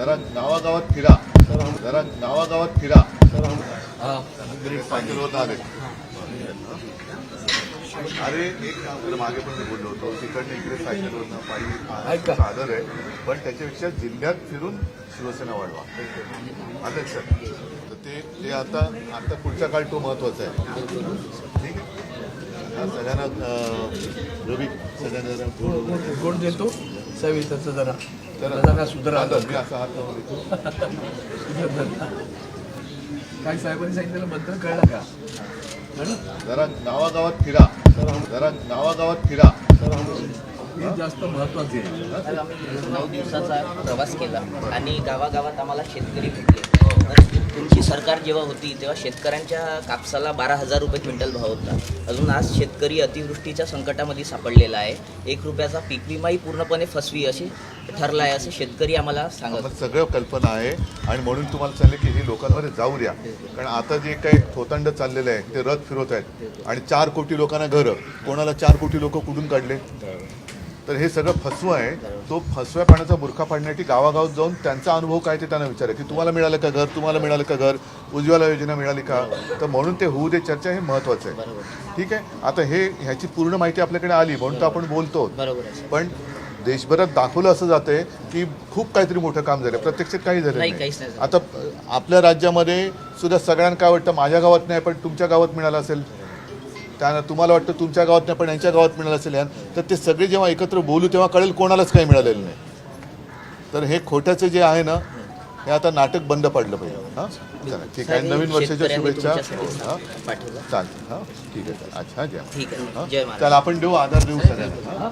जरा गावागावात फिरा. जरा गावागावात फिरा. सायकलवर आले अरे एक मागे पण बोललो होतो तिकडनं इकडे सायकलवरनं पायी ऐका. सादर आहे पण त्याच्यापेक्षा जिल्ह्यात फिरून शिवसेना वाढवा. आलं सर तर ते आता आता पुढचा काळ तो महत्त्वाचा आहे. ठीक आहे? सगळ्यांना रवी सगळ्यांना गोड- देतो. सविताचं जरा जरा- जरा सुधारा. मी असा हात लावून देतो. काय साहेबांनी सांगितलं बद्दल कळलं का? जरा गावागावात फिरा. जरा गावागावात फिरा. हे जास्त महत्त्वाचे आहे. नऊ दिवसाचा प्रवास केला आणि गावागावात आम्हाला शेतकरी भेटले. तुमची सरकार जेव्हा होती तेव्हा शेतकऱ्यांच्या कापसाला बारा हजार रुपये क्विंटल भाव होता. अजून आज शेतकरी अतिवृष्टीच्या संकटामध्ये सापडलेला आहे. एक रुपयाचा पीक विमाही पूर्णपणे फसवी अशी ठरला आहे असं शेतकरी आम्हाला सांगत सगळं कल्पना आहे आणि म्हणून तुम्हाला सांगले की हे लोकांमध्ये जाऊ द्या कारण आता जे काही थोतंड चाललेलं आहे ते रथ फिरवत आहेत. आणि चार कोटी लोकांना घरं. कोणाला चार कोटी लोक कुठून काढले? तर हे सगळं फसवं आहे. तो फसव्या पाण्याचा बुरखा पाडण्यासाठी गावागावात जाऊन त्यांचा अनुभव काय ते त्यांना विचारा की तुम्हाला मिळालं का घर? तुम्हाला मिळालं का घर? उज्ज्वला योजना मिळाली का? तर म्हणून ते होऊ दे चर्चा हे महत्वाचं आहे. ठीक आहे? आता हे ह्याची पूर्ण माहिती आपल्याकडे आली म्हणून तर आपण बोलतो पण देशभरात दाखवलं असं जातंय की खूप काहीतरी मोठं काम झालं प्रत्यक्षात काही झालं नाही. आता आपल्या राज्यामध्ये सुद्धा सगळ्यांना काय वाटतं? माझ्या गावात नाही पण तुमच्या गावात मिळालं असेल. त्यानं तुम्हाला वाटतं तुमच्या गावात नाही पण यांच्या गावात मिळालं असेल यान? तर ते सगळे जेव्हा एकत्र बोलू तेव्हा कळेल कोणालाच काही मिळालेलं नाही. तर हे खोट्याचं जे आहे ना हे आता नाटक बंद पडलं पाहिजे. हां? चला ठीक आहे. हे नवीन वर्षाच्या शुभेच्छा. हां? चालतं हां? ठीक आहे. चला. अच्छा जय हां? चला आपण देऊ आधार देऊ सगळ्यांना. हां?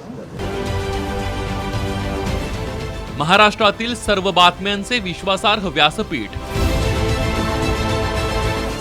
महाराष्ट्रातील सर्व बातम्यांचे विश्वासार्ह व्यासपीठ.